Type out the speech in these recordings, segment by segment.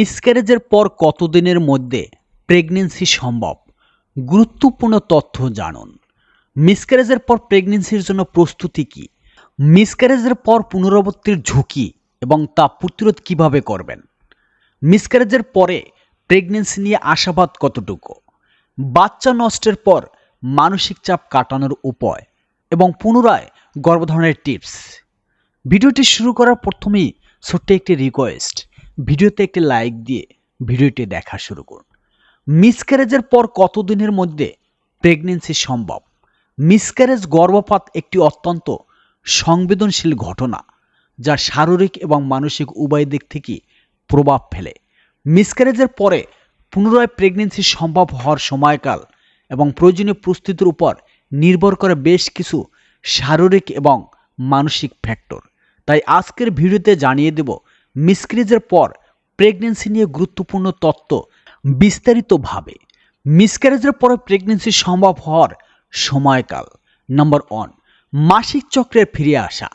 মিসক্যারেজের পর কতদিনের মধ্যে প্রেগনেন্সি সম্ভব? গুরুত্বপূর্ণ তথ্য জানুন। মিসক্যারেজের পর প্রেগনেন্সির জন্য প্রস্তুতি কী? মিসক্যারেজের পর পুনরাবৃত্তির ঝুঁকি এবং তা প্রতিরোধ কীভাবে করবেন? মিসক্যারেজের পরে প্রেগনেন্সি নিয়ে আশাবাদ কতটুকু? বাচ্চা নষ্টের পর মানসিক চাপ কাটানোর উপায় এবং পুনরায় গর্ভধারণের টিপস ভিডিওটি শুরু করার প্রথমেই ছোট্ট একটি রিকোয়েস্ট ভিডিওতে একটি লাইক দিয়ে ভিডিওটি দেখা শুরু করুন। মিসক্যারেজের পর কতদিনের মধ্যে প্রেগনেন্সি সম্ভব? মিসক্যারেজ গর্ভপাত একটি অত্যন্ত সংবেদনশীল ঘটনা, যা শারীরিক এবং মানসিক উভয় দিক থেকে প্রভাব ফেলে। মিসক্যারেজের পরে পুনরায় প্রেগনেন্সি সম্ভব হওয়ার সময়কাল এবং প্রয়োজনীয় প্রস্তুতির উপর নির্ভর করে বেশ কিছু শারীরিক এবং মানসিক ফ্যাক্টর। তাই আজকের ভিডিওতে জানিয়ে দেব, মিসক্যারেজের পর প্রেগনেন্সি নিয়ে গুরুত্বপূর্ণ তত্ত্ব বিস্তারিতভাবে। মিসক্যারেজের পরে প্রেগনেন্সি সম্ভব হওয়ার সময়কাল। নাম্বার ওয়ান মাসিক চক্রের ফিরে আসা।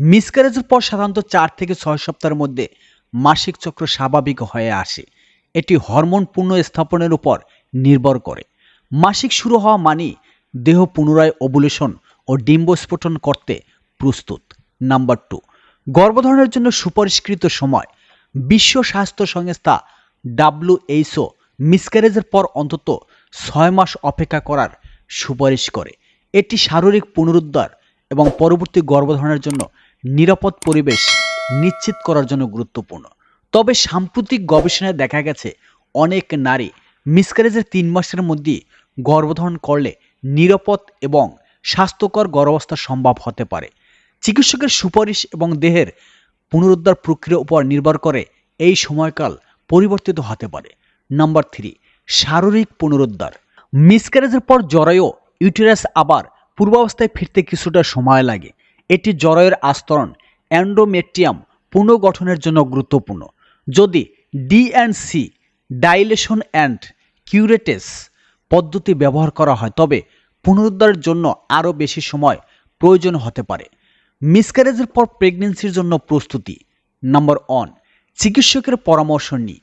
মিসক্যারেজের পর সাধারণত চার থেকে ছয় সপ্তাহের মধ্যে মাসিক চক্র স্বাভাবিক হয়ে আসে। এটি হরমোন পুনঃস্থাপনের উপর নির্ভর করে। মাসিক শুরু হওয়া মানে দেহ পুনরায় ওভুলেশন ও ডিম্বস্ফোটন করতে প্রস্তুত। নাম্বার টু গর্ভধারণের জন্য সুপরিষ্কৃত সময়। বিশ্ব স্বাস্থ্য সংস্থা ডাব্লিউএইচও মিসক্যারেজের পর অন্তত ছয় মাস অপেক্ষা করার সুপারিশ করে। এটি শারীরিক পুনরুদ্ধার এবং পরবর্তী গর্ভধারণের জন্য নিরাপদ পরিবেশ নিশ্চিত করার জন্য গুরুত্বপূর্ণ। তবে সাম্প্রতিক গবেষণায় দেখা গেছে, অনেক নারী মিসক্যারেজের তিন মাসের মধ্যে গর্ভধারণ করলে নিরাপদ এবং স্বাস্থ্যকর গর্ভাবস্থা সম্ভব হতে পারে। চিকিৎসকের সুপারিশ এবং দেহের পুনরুদ্ধার প্রক্রিয়ার উপর নির্ভর করে এই সময়কাল পরিবর্তিত হতে পারে। নাম্বার থ্রি, শারীরিক পুনরুদ্ধার। মিসক্যারেজের পর জরায়ু, ইউটেরাস আবার পূর্বাবস্থায় ফিরতে কিছুটা সময় লাগে। এটি জরায়ুর আস্তরণ অ্যান্ডোমেট্রিয়াম পুনর্গঠনের জন্য গুরুত্বপূর্ণ। যদি D and C dilation and curettage পদ্ধতি ব্যবহার করা হয়, তবে পুনরুদ্ধারের জন্য আরও বেশি সময় প্রয়োজন হতে পারে। মিসক্যারেজের পর প্রেগনেন্সির জন্য প্রস্তুতি। নাম্বার ওয়ান চিকিৎসকের পরামর্শ নিন।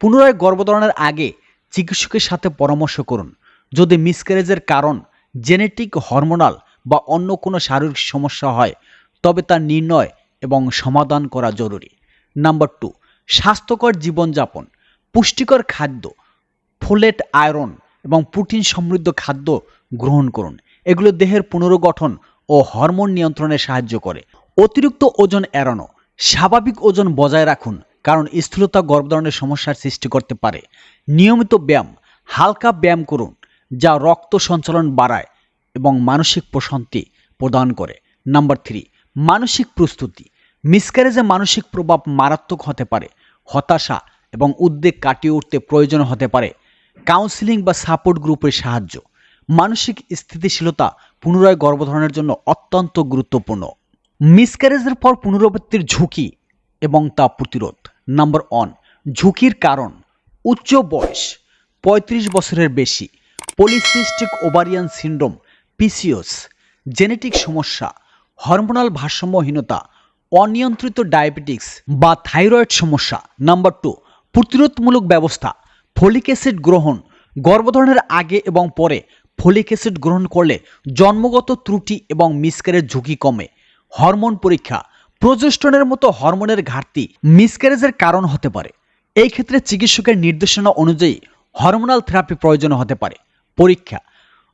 পুনরায় গর্ভধারণের আগে চিকিৎসকের সাথে পরামর্শ করুন। যদি মিসক্যারেজের কারণ জেনেটিক হরমোনাল বা অন্য কোনো শারীরিক সমস্যা হয়, তবে তা নির্ণয় এবং সমাধান করা জরুরি। নাম্বার টু স্বাস্থ্যকর জীবনযাপন। পুষ্টিকর খাদ্য ফোলেট আয়রন এবং প্রোটিন সমৃদ্ধ খাদ্য গ্রহণ করুন। এগুলো দেহের পুনর্গঠন ও হরমোন নিয়ন্ত্রণে সাহায্য করে। অতিরিক্ত ওজন এড়ানো, স্বাভাবিক ওজন বজায় রাখুন, কারণ স্থূলতা গর্ভধারণের সমস্যার সৃষ্টি করতে পারে। নিয়মিত ব্যায়াম, হালকা ব্যায়াম করুন, যা রক্ত সঞ্চালন বাড়ায় এবং মানসিক প্রশান্তি প্রদান করে। নাম্বার থ্রি, মানসিক প্রস্তুতি। মিসক্যারেজে মানসিক প্রভাব মারাত্মক হতে পারে, হতাশা এবং উদ্বেগ কাটিয়ে উঠতে প্রয়োজন হতে পারে। কাউন্সিলিং বা সাপোর্ট গ্রুপের সাহায্য। মানসিক স্থিতিশীলতা পুনরায় গর্ভধারণের জন্য অত্যন্ত গুরুত্বপূর্ণ। মিসক্যারেজের পর পুনরাবৃত্তির ঝুঁকি এবং তা প্রতিরোধ। নাম্বার ওয়ান, ঝুঁকির কারণ, উচ্চ বয়স, পঁয়ত্রিশ বছরের বেশি, polycystic ovarian syndrome, PCOS, genetic সমস্যা, হরমোনাল ভারসাম্যহীনতা, অনিয়ন্ত্রিত ডায়াবেটিক্স বা থাইরয়েড সমস্যা। নাম্বার টু, প্রতিরোধমূলক ব্যবস্থা, ফলিক অ্যাসিড গ্রহণ, গর্ভধারণের আগে এবং পরে ফলিক অ্যাসিড গ্রহণ করলে জন্মগত ত্রুটি এবং মিসক্যারেজ ঝুঁকি কমে। হরমোন পরীক্ষা, প্রজেস্টনের মতো হরমোনের ঘাটতি মিসক্যারেজের কারণ হতে পারে। এই ক্ষেত্রে চিকিৎসকের নির্দেশনা অনুযায়ী হরমোনাল থেরাপি প্রয়োজন হতে পারে। পরীক্ষা,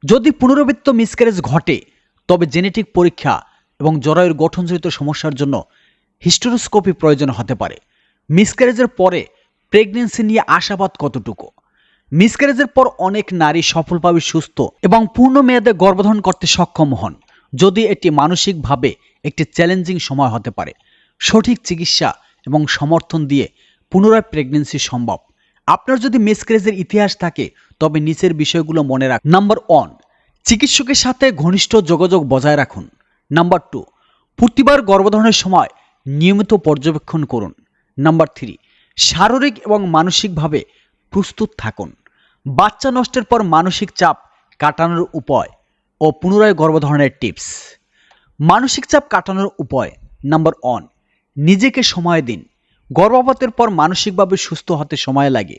যদি পুনরাবৃত্ত মিসক্যারেজ ঘটে, তবে জেনেটিক পরীক্ষা এবং জরায়ুর গঠনজনিত সমস্যার জন্য হিস্টোরোস্কোপি প্রয়োজন হতে পারে। মিসক্যারেজের পরে প্রেগনেন্সি নিয়ে আশাবাদ কতটুকু? মিসক্যারেজের পর অনেক নারী সফলভাবে সুস্থ এবং পূর্ণ মেয়াদে গর্ভধারণ করতে সক্ষম হন। যদি এটি মানসিকভাবে একটি চ্যালেঞ্জিং সময় হতে পারে, সঠিক চিকিৎসা এবং সমর্থন দিয়ে পুনরায় প্রেগনেন্সি সম্ভব। আপনার যদি মিসক্যারেজের ইতিহাস থাকে, তবে নিচের বিষয়গুলো মনে রাখ নাম্বার ওয়ান, চিকিৎসকের সাথে ঘনিষ্ঠ যোগাযোগ বজায় রাখুন। নাম্বার টু, প্রতিবার গর্ভধারণের সময় নিয়মিত পর্যবেক্ষণ করুন। নাম্বার থ্রি, শারীরিক এবং মানসিকভাবে প্রস্তুত থাকুন। বাচ্চা নষ্টের পর মানসিক চাপ কাটানোর উপায় ও পুনরায় গর্ভধারণের টিপস। মানসিক চাপ কাটানোর উপায় নাম্বার ওয়ান, নিজেকে সময় দিন। গর্ভপাতের পর মানসিকভাবে সুস্থ হতে সময় লাগে।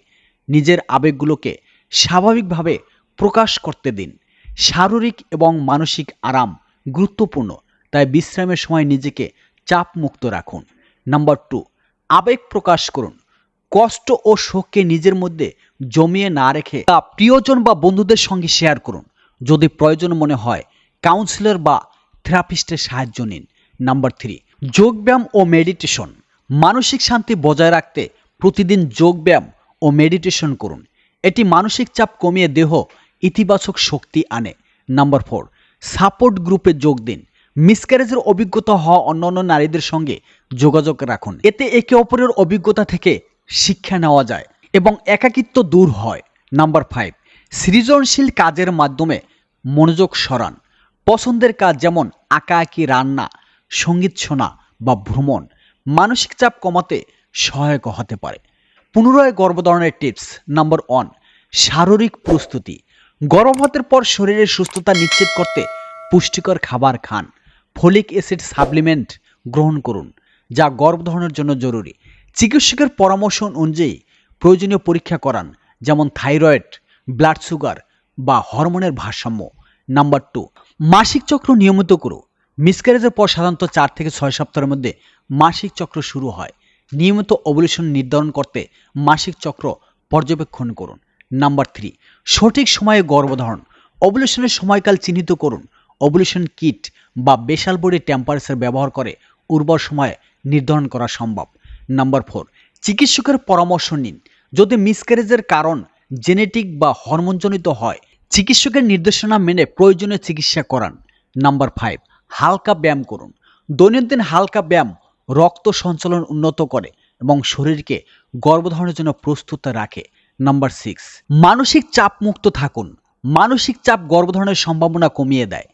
নিজের আবেগগুলোকে স্বাভাবিকভাবে প্রকাশ করতে দিন। শারীরিক এবং মানসিক আরাম গুরুত্বপূর্ণ, তাই বিশ্রামের সময় নিজেকে চাপ মুক্ত রাখুন। নাম্বার টু, আবেগ প্রকাশ করুন। কষ্ট ও শোককে নিজের মধ্যে জমিয়ে না রেখে তা প্রিয়জন বা বন্ধুদের সঙ্গে শেয়ার করুন। যদি প্রয়োজন মনে হয় কাউন্সিলর বা থেরাপিস্টের সাহায্য নিন। নাম্বার থ্রি, যোগব্যায়াম ও মেডিটেশন মানসিক শান্তি বজায় রাখতে প্রতিদিন যোগব্যায়াম ও মেডিটেশন করুন। এটি মানসিক চাপ কমিয়ে দেহ ইতিবাচক শক্তি আনে। নাম্বার ফোর, সাপোর্ট গ্রুপে যোগ দিন। মিসক্যারেজের অভিজ্ঞতা হওয়া অন্যান্য নারীদের সঙ্গে যোগাযোগ রাখুন। এতে একে অপরের অভিজ্ঞতা থেকে শিক্ষা নেওয়া যায় এবং একাকিত্ব দূর হয়। নাম্বার ফাইভ সৃজনশীল কাজের মাধ্যমে মনোযোগ সরান। পছন্দের কাজ যেমন আঁকাআঁকি, রান্না, সংগীত শোনা বা ভ্রমণ মানসিক চাপ কমাতে সহায়ক হতে পারে। পুনরায় গর্ভধারণের টিপস নাম্বার ওয়ান শারীরিক প্রস্তুতি। গর্ভপাতের পর শরীরের সুস্থতা নিশ্চিত করতে পুষ্টিকর খাবার খান। ফলিক অ্যাসিড সাপ্লিমেন্ট গ্রহণ করুন, যা গর্ভধারণের জন্য জরুরি। চিকিৎসকের পরামর্শ অনুযায়ী প্রয়োজনীয় পরীক্ষা করান, যেমন থাইরয়েড, ব্লাড সুগার বা হরমোনের ভারসাম্য। নাম্বার টু, মাসিক চক্র নিয়মিত করো। মিসক্যারেজের পর সাধারণত চার থেকে ছয় সপ্তাহের মধ্যে মাসিক চক্র শুরু হয়। নিয়মিত অবলিউশন নির্ধারণ করতে মাসিক চক্র পর্যবেক্ষণ করুন। নাম্বার থ্রি, সঠিক সময়ে গর্ভধারণ। অবলিউশনের সময়কাল চিহ্নিত করুন। অবলিউশন কিট বা বেশাল বডি টেম্পারেচার ব্যবহার করে উর্বর সময়ে নির্ধারণ করা সম্ভব। নাম্বার ফোর, চিকিৎসকের পরামর্শ নিন। যদি মিসক্যারেজের কারণ জেনেটিক বা হরমোনজনিত হয়, চিকিৎসকের নির্দেশনা মেনে প্রয়োজনীয় চিকিৎসা করান। নাম্বার ফাইভ, হালকা ব্যায়াম করুন। দৈনন্দিন হালকা ব্যায়াম রক্ত সঞ্চালন উন্নত করে এবং শরীরকে গর্ভধারণের জন্য প্রস্তুত রাখে। নাম্বার সিক্স, মানসিক চাপ মুক্ত থাকুন। মানসিক চাপ গর্ভধারণের সম্ভাবনা কমিয়ে দেয়।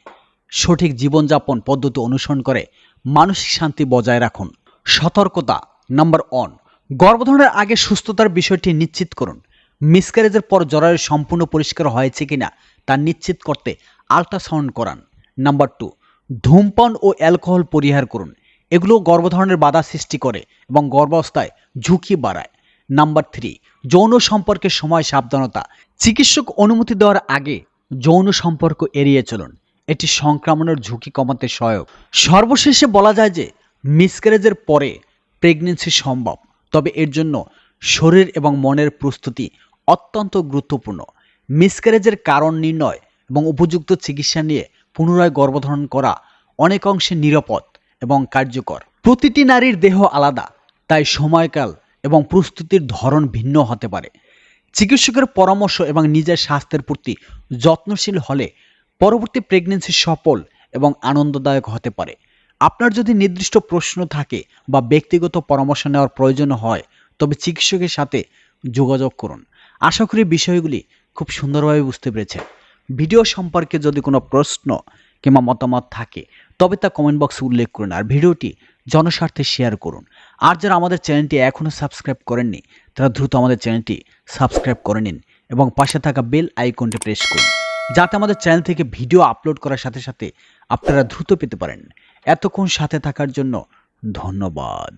সঠিক জীবনযাপন পদ্ধতি অনুসরণ করে মানসিক শান্তি বজায় রাখুন। সতর্কতা নাম্বার ওয়ান গর্ভধারণের আগে সুস্থতার বিষয়টি নিশ্চিত করুন। মিসক্যারেজের পর জরায়ু সম্পূর্ণ পরিষ্কার হয়েছে কিনা তা নিশ্চিত করতে আল্ট্রাসাউন্ড করান। নাম্বার টু ধূমপান ও অ্যালকোহল পরিহার করুন। এগুলো গর্ভধারণের বাধা সৃষ্টি করে এবং গর্ভাবস্থায় ঝুঁকি বাড়ায়। নাম্বার থ্রি যৌন সম্পর্কের সময় সাবধানতা। চিকিৎসক অনুমতি দেওয়ার আগে যৌন সম্পর্ক এড়িয়ে চলুন। এটি সংক্রমণের ঝুঁকি কমাতে সহায়ক। সর্বশেষে বলা যায় যে মিসক্যারেজের পরে প্রেগনেন্সি সম্ভব। তবে এর জন্য শরীর এবং মনের প্রস্তুতি অত্যন্ত গুরুত্বপূর্ণ। মিসক্যারেজের কারণ নির্ণয় এবং উপযুক্ত চিকিৎসা নিয়ে পুনরায় গর্ভধারণ করা অনেক অংশে নিরাপদ এবং কার্যকর। প্রতিটি নারীর দেহ আলাদা, তাই সময়কাল এবং প্রস্তুতির ধরন ভিন্ন হতে পারে। চিকিৎসকের পরামর্শ এবং নিজের স্বাস্থ্যের প্রতি যত্নশীল হলে পরবর্তী প্রেগনেন্সি সফল এবং আনন্দদায়ক হতে পারে। আপনার যদি নির্দিষ্ট প্রশ্ন থাকে বা ব্যক্তিগত পরামর্শ নেওয়ার প্রয়োজন হয়, তবে চিকিৎসকের সাথে যোগাযোগ করুন। আশা করি বিষয়গুলি খুব সুন্দরভাবে বুঝতে পেরেছেন। ভিডিও সম্পর্কে যদি কোনো প্রশ্ন কিংবা মতামত থাকে, তবে তা কমেন্ট বক্সে উল্লেখ করুন আর ভিডিওটি জনস্বার্থে শেয়ার করুন। আর যারা আমাদের চ্যানেলটি এখনও সাবস্ক্রাইব করেননি, তারা দ্রুত আমাদের চ্যানেলটি সাবস্ক্রাইব করে নিন এবং পাশে থাকা বেল আইকনটি প্রেস করুন, যাতে আমাদের চ্যানেল থেকে ভিডিও আপলোড করার সাথে সাথে আপনারা দ্রুত পেতে পারেন। এতক্ষণ সাথে থাকার জন্য ধন্যবাদ।